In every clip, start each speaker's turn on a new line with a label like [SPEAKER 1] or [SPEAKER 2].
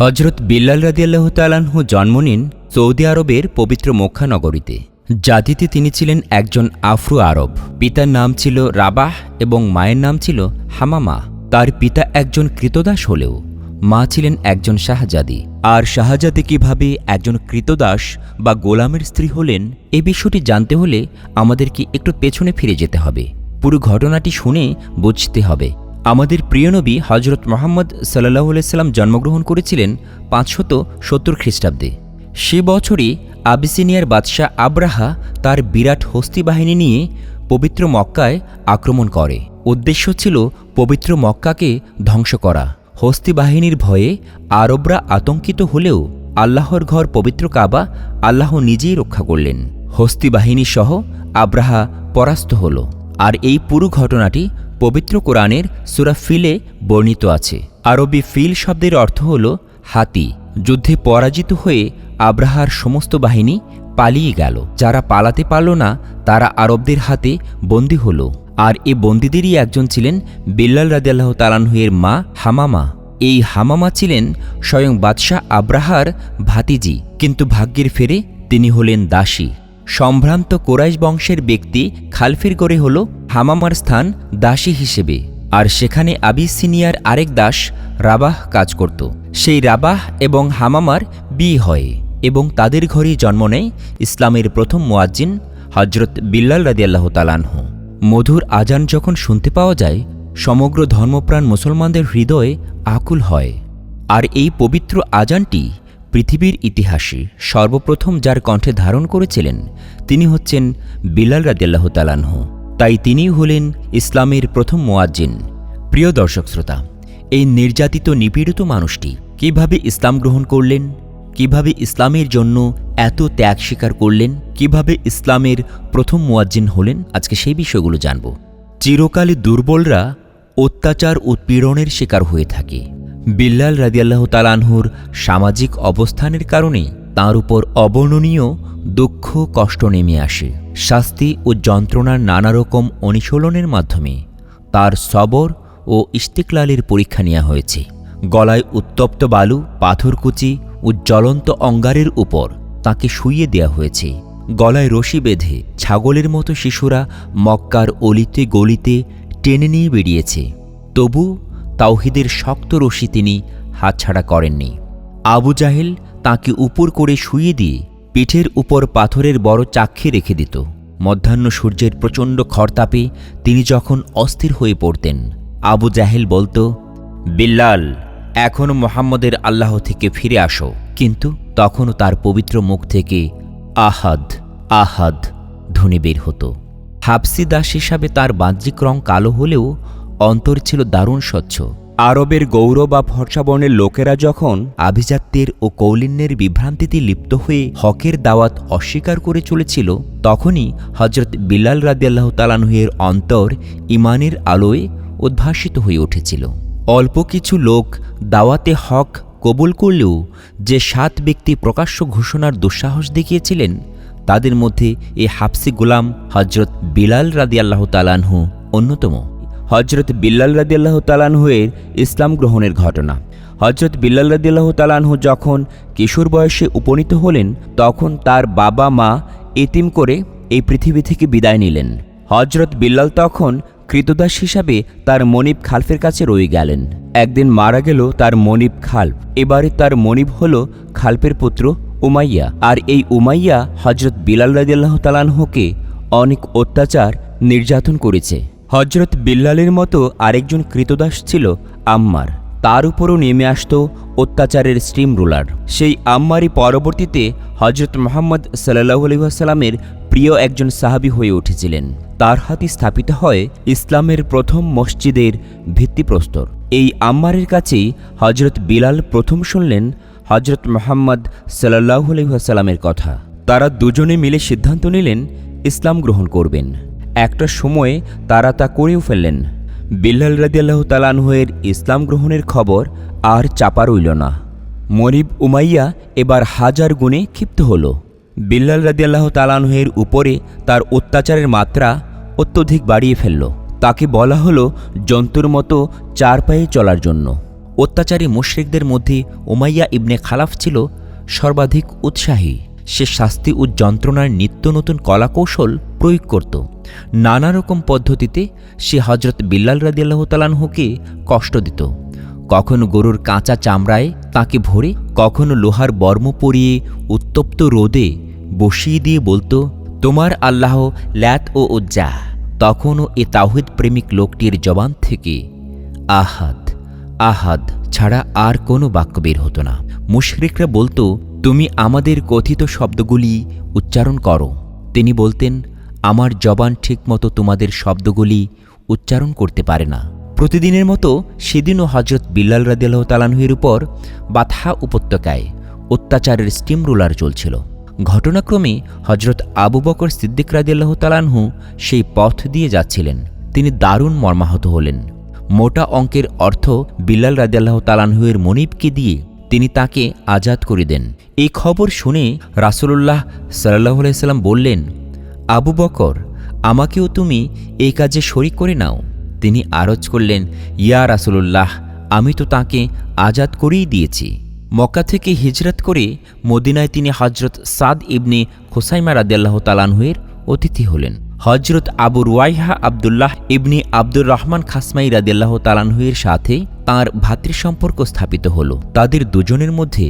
[SPEAKER 1] হজরত বিল্লাল রাদিয়াল্লাহ তালাহু জন্ম নিন সৌদি আরবের পবিত্র মক্কা নগরীতে। জাতিতে তিনি ছিলেন একজন আফ্রো আরব। পিতার নাম ছিল রাবাহ এবং মায়ের নাম ছিল হামামা। তার পিতা একজন কৃতদাস হলেও, মা ছিলেন একজন শাহজাদি। আর শাহজাদি কীভাবে একজন কৃতদাস বা গোলামের স্ত্রী হলেন, এ বিষয়টি জানতে হলে আমাদেরকে একটু পেছনে ফিরে যেতে হবে। পুরো ঘটনাটি শুনে বুঝতে হবে। আমাদের প্রিয় নবী হজরত মোহাম্মদ সাল্লাহ সাল্লাম জন্মগ্রহণ করেছিলেন পাঁচশত সত্তর খ্রিস্টাব্দে। সে বছরই আবিসিনিয়ার বাদশাহ আব্রাহা তার বিরাট হস্তি বাহিনী নিয়ে পবিত্র মক্কায় আক্রমণ করে। উদ্দেশ্য ছিল পবিত্র মক্কাকে ধ্বংস করা। হস্তি বাহিনীর ভয়ে আরবরা আতঙ্কিত হলেও আল্লাহর ঘর পবিত্র কাবা আল্লাহ নিজেই রক্ষা করলেন। হস্তি বাহিনী সহ আব্রাহা পরাস্ত হল। আর এই পুরো ঘটনাটি পবিত্র কোরআনের সুরা ফিলে বর্ণিত আছে। আরবি ফিল শব্দের অর্থ হল হাতি, যুদ্ধে পরাজিত হয়ে আব্রাহার সমস্ত বাহিনী পালিয়ে গেল। যারা পালাতে পারল না, তারা আরবদের হাতে বন্দী হল। আর এ বন্দীদেরই একজন ছিলেন বিল্লাল রাদিয়াল্লাহ তালানহুয়ের মা হামামা। এই হামামা ছিলেন স্বয়ং বাদশাহ আব্রাহার ভাতিজি, কিন্তু ভাগ্যের ফেরে তিনি হলেন দাসী। সম্ভ্রান্ত কোরাইশ বংশের ব্যক্তি খালফের গড়ে হল হামামার স্থান দাসী হিসেবে, আর সেখানে আবিসিনিয়ার আরেক দাস রাবাহ কাজ করত। সেই রাবাহ এবং হামামার বিয়ে হয় এবং তাদের ঘরেই জন্ম নেয় ইসলামের প্রথম মোয়াজ্জিন হজরত বিল্লাল রাদিয়াল্লাহ তালানহ মধুর আজান যখন শুনতে পাওয়া যায়, সমগ্র ধর্মপ্রাণ মুসলমানদের হৃদয়ে আকুল হয়। আর এই পবিত্র আজানটি পৃথিবীর ইতিহাসে সর্বপ্রথম যার কণ্ঠে ধারণ করেছিলেন, তিনি হচ্ছেন বিলাল রাদিয়াল্লাহ তালানহ তাই তিনিই হলেন ইসলামের প্রথম মোয়াজ্জিন। প্রিয় দর্শক শ্রোতা, এই নির্যাতিত নিপীড়িত মানুষটি কীভাবে ইসলাম গ্রহণ করলেন? কীভাবে ইসলামের জন্য এত ত্যাগ স্বীকার করলেন? কীভাবে ইসলামের প্রথম মুয়াজ্জিন হলেন? আজকে সেই বিষয়গুলো জানব। চিরকালে দুর্বলরা অত্যাচার উৎপীড়নের শিকার হয়ে থাকে। বিল্লাল রাদিয়াল্লাহ তালানহুর সামাজিক অবস্থানের কারণে তার উপর অবর্ণনীয় দুঃখ, কষ্ট নেমে আসে। শাস্তি ও যন্ত্রণার নানা রকম অনুশীলনের মাধ্যমে তার সবর ও ইস্তিকলালের পরীক্ষা নেওয়া হয়েছে। গলায় উত্তপ্ত বালু, পাথরকুচি ও জ্বলন্ত অঙ্গারের উপর তাকে শুইয়ে দেয়া হয়েছে। গলায় রশি বেঁধে ছাগলের মতো শিশুরা মক্কার অলিতে গলিতে টেনে নিয়ে বেরিয়েছে তবু তাওহিদের শক্ত রশি তিনি হাতছাড়া করেননি। আবু জাহেল তাকে উপর করে শুইয়ে দিয়ে পিঠের উপর পাথরের বড় চাক্ষে রেখে দিত। মধ্যাহ্ন সূর্যের প্রচণ্ড খরতাপে তিনি যখন অস্থির হয়ে পড়তেন, আবু জাহেল বলতো, বিল্লাল এখন মোহাম্মদের আল্লাহ থেকে ফিরে আসো। কিন্তু তখনও তার পবিত্র মুখ থেকে আহাদ আহাদ ধ্বনি বের হতো। হাফসি দাস হিসাবে তার বাহ্যিক রং কালো হলেও অন্তর ছিল দারুণ স্বচ্ছ। আরবের গৌরব বা ফর্সাবর্ণের লোকেরা যখন আভিজাত্যের ও কৌলিন্যের বিভ্রান্তিতে লিপ্ত হয়ে হকের দাওয়াত অস্বীকার করে চলেছিল, তখনই হজরত বিল্লাল রাদিয়াল্লাহ তালানহের অন্তর ইমানের আলোয় উদ্ভাসিত হয়ে উঠেছিল। অল্প কিছু লোক দাওয়াতে হক কবুল করলেও যে সাত ব্যক্তি প্রকাশ্য ঘোষণার দুঃসাহস দেখিয়েছিলেন, তাদের মধ্যে এ হাফসি গোলাম হজরত বিলাল রাদিয়াল্লাহ তালানহু অন্যতম। হজরত বিল্লাল রাদিয়াল্লাহ তালানহুয়ের ইসলাম গ্রহণের ঘটনা। হজরত বিল্লাল রাদিয়াল্লাহ তালানহু যখন কিশোর বয়সে উপনীত হলেন, তখন তার বাবা মা এতিম করে এই পৃথিবী থেকে বিদায় নিলেন। হজরত বিল্লাল তখন কৃতদাস হিসাবে তার মনিব খালফের কাছে রয়ে গেলেন। একদিন মারা গেল তার মনিব খালফ। এবারে তার মনিব হল খালফের পুত্র উমাইয়া। আর এই উমাইয়া হজরত বিলাল রাজিয়াল্লাহ তালানহকে অনেক অত্যাচার, নির্যাতন করেছে। হজরত বিল্লালের মতো আরেকজন কৃতদাস ছিল আম্মার। তার উপরও নেমে আসত অত্যাচারের স্টিম রুলার। সেই আম্মারই পরবর্তীতে হজরত মোহাম্মদ সাল্লাহ আলহিহাসাল্লামের প্রিয় একজন সাহাবি হয়ে উঠেছিলেন। তার হাতে স্থাপিত হয় ইসলামের প্রথম মসজিদের ভিত্তিপ্রস্তর। এই আম্মারের কাছেই হজরত বিলাল প্রথম শুনলেন হজরত মোহাম্মদ সাল্লাহ আলহিহাসাল্লামের কথা। তারা দুজনে মিলে সিদ্ধান্ত নিলেন ইসলাম গ্রহণ করবেন। একটা সময়ে তারা তা করেও ফেললেন। বিল্লাল রাদিয়াল্লাহ তালানহের ইসলাম গ্রহণের খবর আর চাপা রইল না। মরিব উমাইয়া এবার হাজার গুণে ক্ষিপ্ত হল। বিল্লাল রাদিয়াল্লাহ তালানহের উপরে তার অত্যাচারের মাত্রা অত্যধিক বাড়িয়ে ফেলল। তাকে বলা হলো জন্তুর মতো চার পায়ে চলার জন্য। অত্যাচারী মুশরিকদের মধ্যে উমাইয়া ইবনে খালাফ ছিল সর্বাধিক উৎসাহী। সে শাস্তি ও যন্ত্রণার নিত্য নতুন কলাকৌশল প্রয়োগ করত। নানা রকম পদ্ধতিতে সে হজরত বিল্লাল রাদিয়াল্লাহ তালানহুকে কষ্ট দিত। কখনো গরুর কাঁচা চামড়ায় তাকে ভরে, কখনো লোহার বর্ম পরিয়ে উত্তপ্ত রোদে বসিয়ে দিয়ে বলতো, তোমার আল্লাহ ল্যাত ও উজ্জা। তখনও এ তাওহিদ প্রেমিক লোকটির জবান থেকে আহাদ আহাদ ছাড়া আর কোনো বাক্য বের হতো না। মুশরিকরা বলতো, তুমি আমাদের কথিত শব্দগুলি উচ্চারণ করো। তিনি বলতেন আমার জবান ঠিকমতো তোমাদের শব্দগুলি উচ্চারণ করতে পারে না। প্রতিদিনের মতো সেদিনও হজরত বিল্লাল রাদিয়াল্লাহ তালানহুয়ের উপর বাথা উপত্যকায় অত্যাচারের স্টিম রোলার চলছিল। ঘটনাক্রমে হজরত আবু বকর সিদ্দিক রাদিয়াল্লাহ তালানহু সেই পথ দিয়ে যাচ্ছিলেন। তিনি দারুণ মর্মাহত হলেন। মোটা অঙ্কের অর্থ বিল্লাল রাদিয়াল্লাহ তালানহুয়ের মনিবকে দিয়ে তিনি তাকে আজাদ করে দেন। এই খবর শুনে রাসূলুল্লাহ সাল্লাহ সাল্লাম বললেন আবু বকর, আমাকেও তুমি এই কাজে শরিক করে নাও। তিনি আরজ করলেন, ইয়া রাসূলুল্লাহ, আমি তো তাকে আজাদ করেই দিয়েছি। মক্কা থেকে হিজরত করে মদিনায় তিনি হজরত সাদ ইবনে হোসাইমা রাদিয়াল্লাহ তালানহুয়ের অতিথি হলেন। হজরত আবু রুয়াইহা আবদুল্লাহ ইবনি আব্দুর রহমান খাসমাই রাদিয়াল্লাহ তালানহুয়ের সাথে তাঁর ভাতৃসম্পর্ক স্থাপিত হল। তাদের দুজনের মধ্যে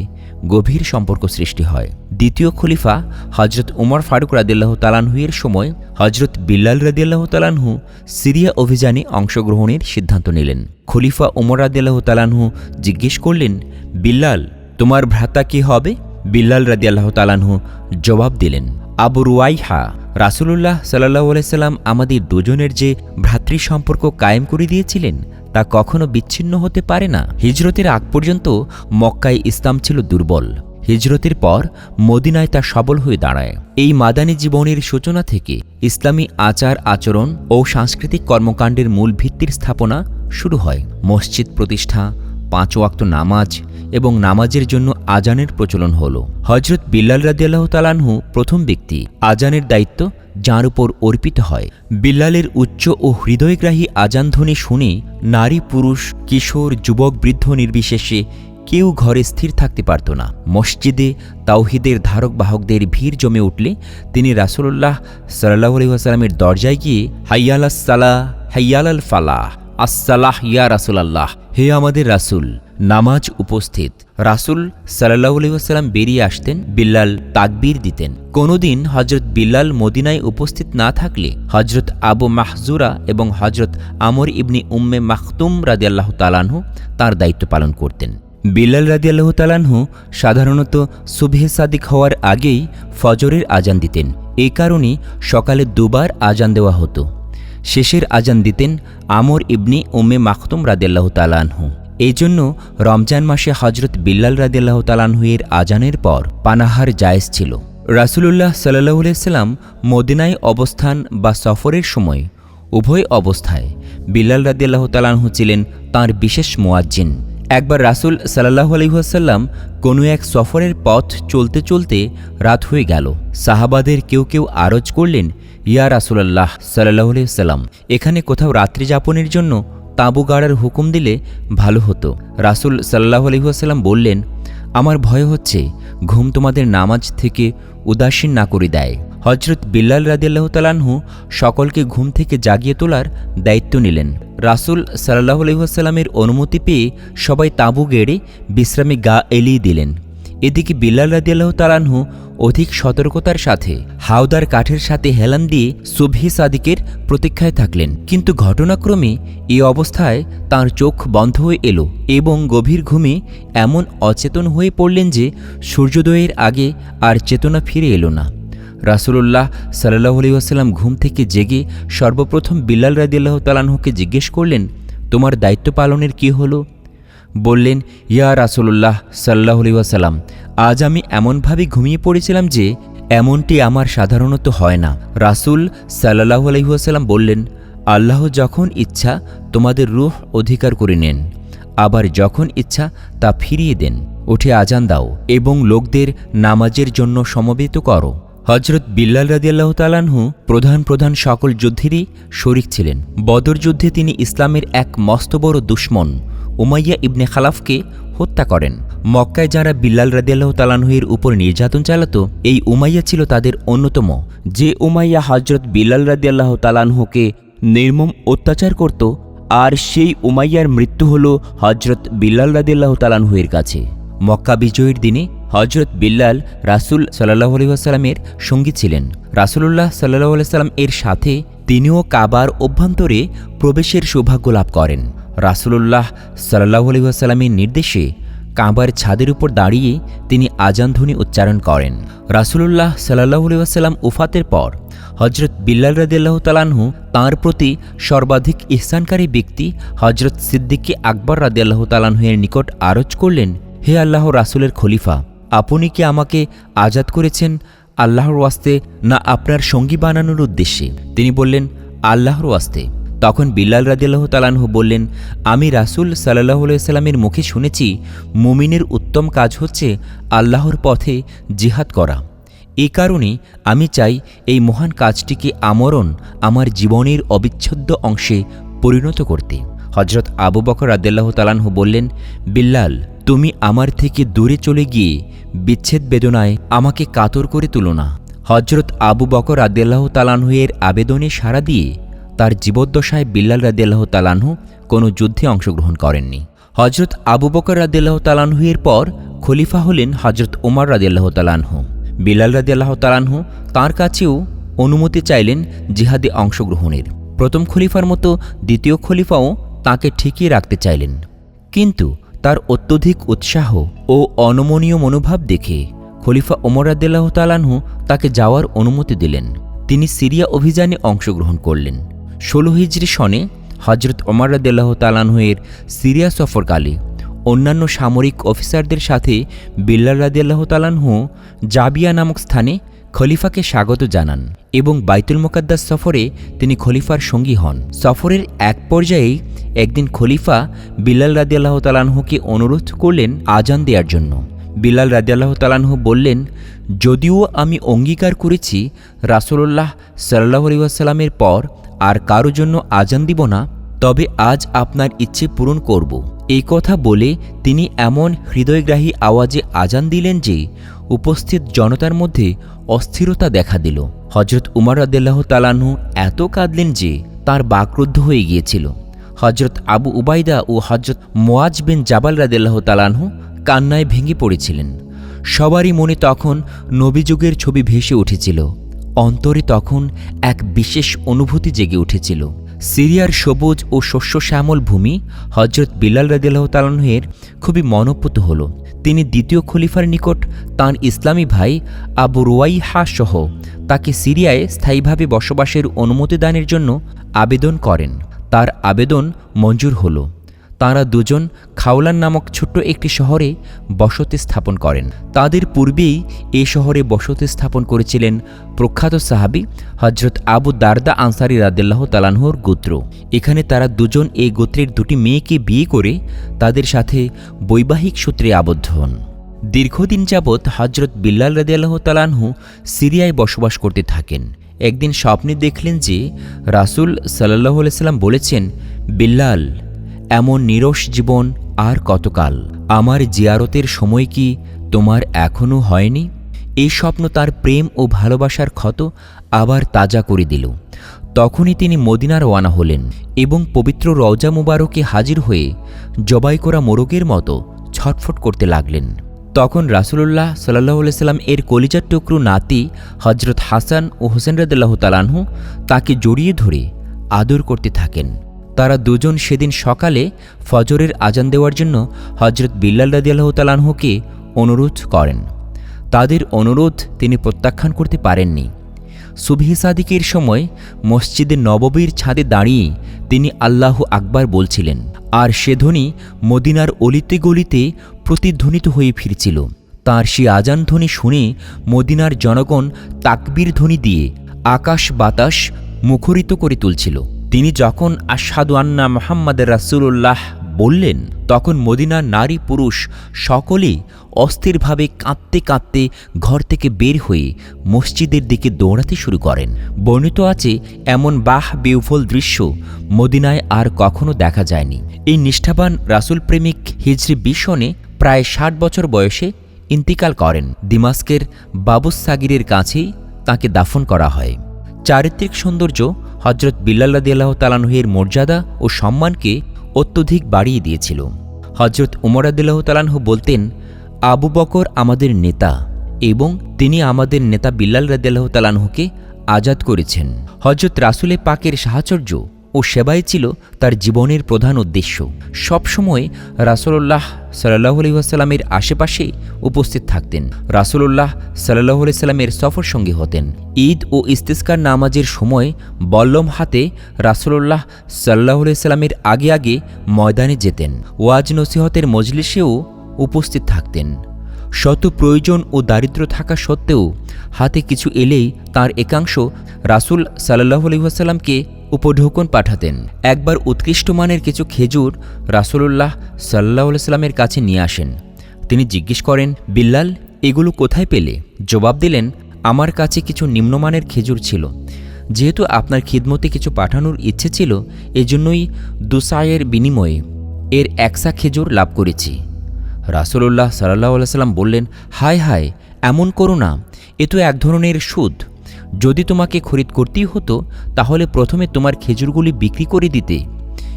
[SPEAKER 1] গভীর সম্পর্ক সৃষ্টি হয়। দ্বিতীয় খলিফা হজরত উমর ফারুক রাদিল্লাহ তালানহুয়ের সময় হজরত বিল্লাল রাদিয়াল্লাহ তালানহু সিরিয়া অভিযানে অংশগ্রহণের সিদ্ধান্ত নিলেন। খলিফা উমর রাদিয়াল্লাহ তালানহু জিজ্ঞেস করলেন বিল্লাল তোমার ভ্রাতা কি হবে? বিল্লাল রাদিয়াল্লাহ তালানহু জবাব দিলেন, আবু রুয়াইহা। রাসুলুল্লাহ সাল্লাহ সাল্লাম আমাদের দুজনের যে ভ্রাতৃ সম্পর্ক কায়েম করে দিয়েছিলেন, তা কখনো বিচ্ছিন্ন হতে পারে না। হিজরতের আগ পর্যন্ত মক্কায় ইসলাম ছিল দুর্বল। হিজরতের পর মদিনায় তা সবল হয়ে দাঁড়ায়। এই মাদানী জীবনের সূচনা থেকে ইসলামী আচার, আচরণ ও সাংস্কৃতিক কর্মকাণ্ডের মূল ভিত্তির স্থাপনা শুরু হয়। মসজিদ প্রতিষ্ঠা পাঁচ ওয়াক্ত নামাজ এবং নামাজের জন্য আজানের প্রচলন হল। হজরত বিল্লাল রাদিয়াল্লাহ তালানহু প্রথম ব্যক্তি আজানের দায়িত্ব যার উপর অর্পিত হয়। বিল্লালের উচ্চ ও হৃদয়গ্রাহী আজান ধ্বনি শুনে নারী, পুরুষ, কিশোর, যুবক, বৃদ্ধ নির্বিশেষে কেউ ঘরে স্থির থাকতে পারত না। মসজিদে তাওহিদের ধারক বাহকদের ভিড় জমে উঠলে তিনি রাসুল্লাহ সাল্লাহ আলহিহাস্লামের দরজায় গিয়ে হাইয়াল সালাহ হাইয়াল ফালাহ আসসালাহ ইয়া রাসুলাল্লাহ। হে আমাদের রাসুল, নামাজ উপস্থিত। রাসুল সাল্লাহ বেরিয়ে আসতেন, বিল্লাল তাকবির দিতেন। কোনোদিন হজরত বিল্লাল মদিনায় উপস্থিত না থাকলে হজরত আবু মাহজুরা এবং হজরত আমর ইবনি উম্মে মাখতুম রাদিয়াল্লাহ তালানহু তার দায়িত্ব পালন করতেন। বিল্লাল রাদিয়াল্লাহ তালানহু সাধারণত সুবহে সাদিক হওয়ার আগেই ফজরের আজান দিতেন। এই কারণে সকালে দুবার আজান দেওয়া হতো। শেষের আজান দিতেন আমর ইবনি উম্মে মাখতুম রাদিয়াল্লাহ তালানহু এই জন্য রমজান মাসে হজরত বিল্লাল রাদিয়াল্লাহ তালানহুয়ের আজানের পর পানাহার জায়েজ ছিল। রাসুলুল্লাহ সাল্লাহ সাল্লাম মদিনায় অবস্থান বা সফরের সময় উভয় অবস্থায় বিল্লাল রাদিয়াল্লাহ তালানহু ছিলেন তাঁর বিশেষ মোয়াজ্জিন। একবার রাসুল সাল্লাহ আলহিহাসাল্লাম কোনো এক সফরের পথ চলতে চলতে রাত হয়ে গেল। সাহাবাদের কেউ কেউ আরজ করলেন, ইয়া রাসুলাল্লাহ সাল্লাহ সাল্লাম এখানে কোথাও রাত্রি যাপনের জন্য তাঁবু গাড়ার হুকুম দিলে ভালো হতো। রাসুল সাল্লাহ আলহিহাসাল্লাম বললেন, আমার ভয় হচ্ছে, ঘুম তোমাদের নামাজ থেকে উদাসীন না করে দেয়। হজরত বিল্লাল রাদিয়াল্লাহ তালানহু সকলকে ঘুম থেকে জাগিয়ে তোলার দায়িত্ব নিলেন। রাসুল সাল্লাহ আলহিহাসাল্লামের অনুমতি পেয়ে সবাই তাঁবু গেড়ে বিশ্রামে গা এলিয়ে দিলেন। এদিকে বিল্লাল রাদিয়াল্লাহ তালানহু অধিক সতর্কতার সাথে হাওদার কাঠের সাথে হেলান দিয়ে সুবহি সাদিকের প্রতীক্ষায় থাকলেন। কিন্তু ঘটনাক্রমে এ অবস্থায় তার চোখ বন্ধ হয়ে এলো এবং গভীর ঘুমে এমন অচেতন হয়ে পড়লেন যে সূর্যোদয়ের আগে আর চেতনা ফিরে এলো না। রাসুলুল্লাহ সাল্লাহ আলি আসাল্লাম ঘুম থেকে জেগে সর্বপ্রথম বিল্লাল রাদিয়াল্লাহ তালানহুকে জিজ্ঞেস করলেন, তোমার দায়িত্ব পালনের কি হলো? বললেন, ইয়া রাসুলুল্লাহ সাল্লাহ আলি আসাল্লাম আজ আমি এমনভাবে ঘুমিয়ে পড়েছিলাম যে এমনটি আমার সাধারণত হয় না। রাসুল সাল্লাহ আলহিহাসাল্লাম বললেন, আল্লাহ যখন ইচ্ছা, তোমাদের রুহ অধিকার করে নেন। আবার যখন ইচ্ছা, তা ফিরিয়ে দেন। উঠে আজান দাও এবং লোকদের নামাজের জন্য সমবেত করো। হজরত বিল্লাল রাদিয়াল্লাহ তালানহু প্রধান প্রধান সকল যুদ্ধেরই শরিক ছিলেন। বদর যুদ্ধে তিনি ইসলামের এক মস্ত বড় দুশ্মন। উমাইয়া ইবনে খালাফকে হত্যা করেন। মক্কায় যারা বিল্লাল রাদিয়াল্লাহ তালানহুয়ের উপর নির্যাতন চালাত, এই উমাইয়া ছিল তাদের অন্যতম। যে উমাইয়া হজরত বিল্লাল রাদিয়াল্লাহ তালানহুকে নির্মম অত্যাচার করত, আর সেই উমাইয়ার মৃত্যু হল হজরত বিল্লাল রাদিয়াল্লাহ তালানহুয়ের কাছে। মক্কা বিজয়ের দিনে হজরত বিল্লাল রাসুল সাল্লাহ আলহিহাস্লামের সঙ্গী ছিলেন। রাসুলুল্লাহ সাল্লাহ আলাইসাল্লাম এর সাথে তিনিও কাবার অভ্যন্তরে প্রবেশের সৌভাগ্য লাভ করেন। রাসুলুল্লাহ সাল্লাহ আলহিহাস্লামের নির্দেশে কাবার ছাদের উপর দাঁড়িয়ে তিনি আজানধ্বনি উচ্চারণ করেন। রাসুলুল্লাহ সাল্লাহ আলহিহাস্লাম উফাতের পর হজরত বিল্লাল রাদিল্লাহ তালানহু তাঁর প্রতি সর্বাধিক ইহসানকারী ব্যক্তি হজরত সিদ্দিককে আকবর রাদিয়াল্লাহ তালানহুয়ের নিকট আরজ করলেন, হে আল্লাহ রাসুলের খলিফা, আপনি কি আমাকে আজাদ করেছেন? আল্লাহর ওয়াস্তে না আপনার সঙ্গী বানানোর উদ্দেশ্যে? তিনি বললেন, আল্লাহর ওয়াস্তে। তখন বিল্লাল রাদিল্লাহ তালানহু বললেন, আমি রাসুল সাল্লাহ সাল্লামের মুখে শুনেছি, মুমিনের উত্তম কাজ হচ্ছে আল্লাহর পথে জিহাদ করা। এই কারণে আমি চাই এই মহান কাজটিকে আমরণ আমার জীবনের অবিচ্ছেদ্য অংশে পরিণত করতে। হজরত আবু বকর রাদ্দাল্লাহ তালানহু বললেন, বিল্লাল, তুমি আমার থেকে দূরে চলে গিয়ে বিচ্ছেদ বেদনায় আমাকে কাতর করে তুলো না। হজরত আবু বকর রাদ্দাল্লাহ তালানহুয়ের আবেদনে সাড়া দিয়ে তার জীবদ্দশায় বিল্লাল রাদিয়াল্লাহ তালানহু কোনো যুদ্ধে অংশগ্রহণ করেননি। হজরত আবু বকর রাদিয়াল্লাহ তালানহুয়ের পর খলিফা হলেন হজরত ওমর রাদিয়াল্লাহ তালানহু বিলাল রাদিয়াল্লাহ তালানহু তাঁর কাছেও অনুমতি চাইলেন জিহাদে অংশগ্রহণের। প্রথম খলিফার মতো দ্বিতীয় খলিফাও তাকে ঠিকিয়ে রাখতে চাইলেন। কিন্তু তার অত্যধিক উৎসাহ ও অনমনীয় মনোভাব দেখে খলিফা ওমর রাদিয়াল্লাহ তালানহু তাকে যাওয়ার অনুমতি দিলেন। তিনি সিরিয়া অভিযানে অংশগ্রহণ করলেন। ষোলো হিজরি সনে হজরত ওমর রাদিয়াল্লাহ তালানহের সিরিয়া সফরকালে অন্যান্য সামরিক অফিসারদের সাথে বিল্লাল রাদিয়াল্লাহ তালানহ জাবিয়া নামক স্থানে খলিফাকে স্বাগত জানান এবং বাইতুল মোকাদ্দাস সফরে তিনি খলিফার সঙ্গী হন। সফরের এক পর্যায়েই একদিন খলিফা বিল্লাল রাদিয়াল্লাহ তালানহুকে অনুরোধ করলেন আজান দেওয়ার জন্য। বিল্লাল রাদিয়াল্লাহ তালানহু বললেন, যদিও আমি অঙ্গীকার করেছি রাসূলুল্লাহ সাল্লাহ আলিয়াসাল্লামের পর আর কারও জন্য আজান দিব না, তবে আজ আপনার ইচ্ছে পূরণ করব। এই কথা বলে তিনি এমন হৃদয়গ্রাহী আওয়াজে আজান দিলেন যে উপস্থিত জনতার মধ্যে অস্থিরতা দেখা দিল। হজরত উমর রাদিল্লাহ তালাহু এত কাঁদলেন যে তার বাকরুদ্ধ হয়ে গিয়েছিল। হজরত আবু উবাইদা ও হজরত মোয়াজ বিন জাবাল রাদিল্লাহ তালাহু কান্নায় ভেঙে পড়েছিলেন। সবারই মনে তখন নবীযুগের ছবি ভেসে উঠেছিল। অন্তরে তখন এক বিশেষ অনুভূতি জেগে উঠেছিল। সিরিয়ার সবুজ ও শস্য শ্যামল ভূমি হজরত বিলাল রাদিল্লাহ তালাহের খুবই মনপ্রত হল। তিনি দ্বিতীয় খলিফার নিকট তাঁর ইসলামী ভাই আবু রুয়াইহা সহ তাকে সিরিয়ায় স্থায়ীভাবে বসবাসের অনুমতি দানের জন্য আবেদন করেন। তার আবেদন মঞ্জুর হল। তাঁরা দুজন খাওলান নামক ছোট্ট একটি শহরে বসতি স্থাপন করেন। তাদের পূর্বেই এ শহরে বসতি স্থাপন করেছিলেন প্রখ্যাত সাহাবি হজরত আবু দারদা আনসারি রাদিল্লাহ তালানহর গোত্র। এখানে তারা দুজন এই গোত্রের দুটি মেয়েকে বিয়ে করে তাদের সাথে বৈবাহিক সূত্রে আবদ্ধ হন। দীর্ঘদিন যাবৎ হজরত বিল্লাল রাদিয়াল্লাহ তালানহু সিরিয়ায় বসবাস করতে থাকেন। একদিন স্বপ্নে দেখলেন যে রাসুল সাল্লাহ সাল্লাম বলেছেন, বিল্লাল এমন নিরস জীবন আর কতকাল? আমার জিয়ারতের সময় কি তোমার এখনও হয়নি? এই স্বপ্ন তার প্রেম ও ভালোবাসার ক্ষত আবার তাজা করে দিল। তখনই তিনি মদিনার ওয়ানা হলেন এবং পবিত্র রওজা মুবারকে হাজির হয়ে জবাই করা মোরগের মতো ছটফট করতে লাগলেন। তখন রাসুলুল্লাহ সাল্লাহ সাল্লাম এর কলিজার টুকরু নাতি হজরত হাসান ও হোসেন রাদিল্লাহ তালানহু তাকে জড়িয়ে ধরে আদর করতে থাকেন। তারা দুজন সেদিন সকালে ফজরের আজান দেওয়ার জন্য হজরত বিল্লাল রাদিয়াল্লাহ অনুরোধ করেন। তাদের অনুরোধ তিনি প্রত্যাখ্যান করতে পারেননি। সুবহি সাদিকের সময় মসজিদে নববীর ছাদে দাঁড়িয়ে তিনি আল্লাহ আকবার বলছিলেন, আর সে ধ্বনি মদিনার অলিতে গলিতে প্রতিধ্বনিত হয়ে ফিরছিল। তার সে আজান ধ্বনি শুনে মদিনার জনগণ তাকবীর ধ্বনি দিয়ে আকাশ বাতাস মুখরিত করে তুলছিল। তিনি যখন আসাদু আন্না মোহাম্মদ রাসুল্লাহ বললেন, তখন মদিনার নারী পুরুষ সকলেই অস্থিরভাবে কাঁদতে কাঁদতে ঘর থেকে বের হয়ে মসজিদের দিকে দৌড়াতে শুরু করেন। বর্ণিত আছে, এমন বাহ বিউফল দৃশ্য মদিনায় আর কখনো দেখা যায়নি। এই নিষ্ঠাবান রাসুল প্রেমিক হিজরি বিশ্বনে প্রায় ষাট বছর বয়সে ইন্তিকাল করেন। দিমাস্কের বাবুস সাগিরের কাছেই তাকে দাফন করা হয়। চারিত্রিক সৌন্দর্য হজরত বিল্লাল্লাদিয়াল্লাহ তালানহের মর্যাদা ও সম্মানকে অত্যধিক বাড়িয়ে দিয়েছিল। হজরত উমরাদিল্লাহ তালানহ বলতেন, আবু বকর আমাদের নেতা এবং তিনি আমাদের নেতা বিল্লাল রাদিয়াল্লাহ তালানহকে আজাদ করেছেন। হজরত রাসুলে পাকের সাহচর্য ও সেবাই ছিল তার জীবনের প্রধান উদ্দেশ্য। সবসময় রাসুল্লাহ সাল্লাহ আলহিহাস্লামের আশেপাশে উপস্থিত থাকতেন। রাসুল্লাহ সাল্লাহ সাল্লামের সফর সঙ্গী হতেন। ঈদ ও ইস্তিস্কার নামাজের সময় বল্লম হাতে রাসুল্লাহ সাল্লাহ সাল্লামের আগে আগে ময়দানে যেতেন। ওয়াজ নসিহতের মজলিসেও উপস্থিত থাকতেন। শত প্রয়োজন ও দারিদ্র থাকা সত্ত্বেও হাতে কিছু এলেই তার একাংশ রাসুল সাল্লাহ আলহিহাস্লামকে উপঢৌকন পাঠাতেন। একবার উৎকৃষ্ট মানের কিছু খেজুর রাসুলুল্লাহ সাল্লাহ সাল্লামের কাছে নিয়ে আসেন। তিনি জিজ্ঞেস করেন, বিল্লাল, এগুলো কোথায় পেলে? জবাব দিলেন, আমার কাছে কিছু নিম্নমানের খেজুর ছিল। যেহেতু আপনার খিদমতে কিছু পাঠানোর ইচ্ছে ছিল, এজন্যই দুসায়ের বিনিময়ে এর একসা খেজুর লাভ করেছি। রাসুলুল্লাহ সাল্লাহ সাল্লাম বললেন, হায় হায়, এমন করো না। এ তো এক ধরনের সুদ। যদি তোমাকে খরিদ করতেই হতো, তাহলে প্রথমে তোমার খেজুরগুলি বিক্রি করে দিতে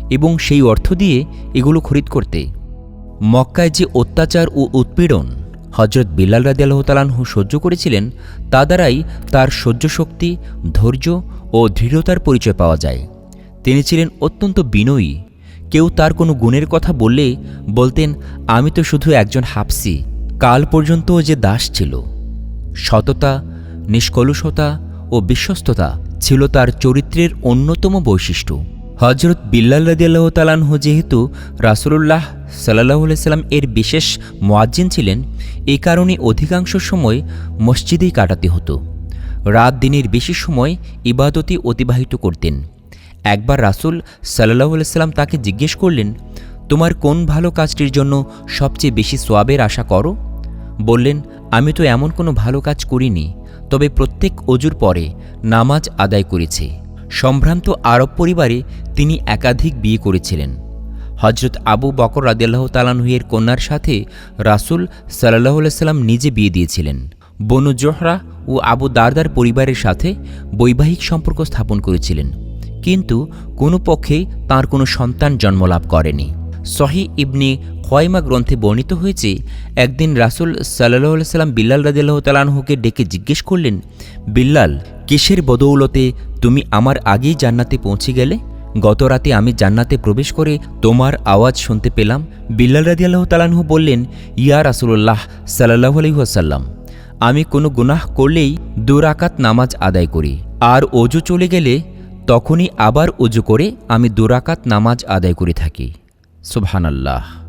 [SPEAKER 1] এবং সেই অর্থ দিয়ে এগুলো খরিদ করতে। মক্কায় যে অত্যাচার ও উৎপীড়ন হজরত বিল্লাল রাদিয়াল্লাহতালাহু সহ্য করেছিলেন, তা দ্বারাই তার সহ্য শক্তি ধৈর্য ও দৃঢ়তার পরিচয় পাওয়া যায়। তিনি ছিলেন অত্যন্ত বিনয়ী। কেউ তার কোনো গুণের কথা বললে বলতেন, আমি তো শুধু একজন হাফসি, কাল পর্যন্ত যে দাস ছিল। সততা নিষ্কলুষতা ও বিশ্বস্ততা ছিল তার চরিত্রের অন্যতম বৈশিষ্ট্য। হজরত বিল্লাল রাদিয়াল্লাহ যেহেতু রাসুলুল্লাহ সাল্লাহ সাল্লাম এর বিশেষ মোয়াজ্জিন ছিলেন এই কারণে অধিকাংশ সময় মসজিদেই কাটাতে হতো। রাত দিনের বেশি সময় ইবাদতে অতিবাহিত করতেন। একবার রাসুল সাল্লাহ সাল্লাম তাকে জিজ্ঞেস করলেন, তোমার কোন ভালো কাজটির জন্য সবচেয়ে বেশি সোয়াবের আশা করো? বললেন, আমি তো এমন কোনো ভালো কাজ করিনি। তবে প্রত্যেক অজুর পরে নামাজ আদায় করেছে। সম্ভ্রান্ত আরব পরিবারে তিনি একাধিক বিয়ে করেছিলেন। হজরত আবু বকর রাদিয়াল্লাহ তালানহুয়ের কন্যার সাথে রাসুল সাল্লাহ সাল্লাম নিজে বিয়ে দিয়েছিলেন। বনু জোহরা ও আবু দারদার পরিবারের সাথে বৈবাহিক সম্পর্ক স্থাপন করেছিলেন। কিন্তু কোনো পক্ষেই তার কোনো সন্তান জন্মলাভ করেনি। সহি ইবনি খয়মা গ্রন্থে বর্ণিত হয়েছে, একদিন রাসুল সাল্লাহ সাল্লাম বিল্লাল রাদিল্লাহ তালানহুকে ডেকে জিজ্ঞেস করলেন, বিল্লাল, কিসের বদৌলতে তুমি আমার আগেই জান্নাতে পৌঁছে গেলে? গত রাতে আমি জান্নাতে প্রবেশ করে তোমার আওয়াজ শুনতে পেলাম। বিল্লাল রাদিয়াল্লাহ তালানহু বললেন, ইয়া রাসুল্লাহ সাল্লাহ আলহিহাসাল্লাম আমি কোনো গুনাহ করলেই দুরাকাত নামাজ আদায় করি, আর অজু চলে গেলে তখনই আবার অজু করে আমি দুরাকাত নামাজ আদায় করে থাকি। সুবহানাল্লাহ।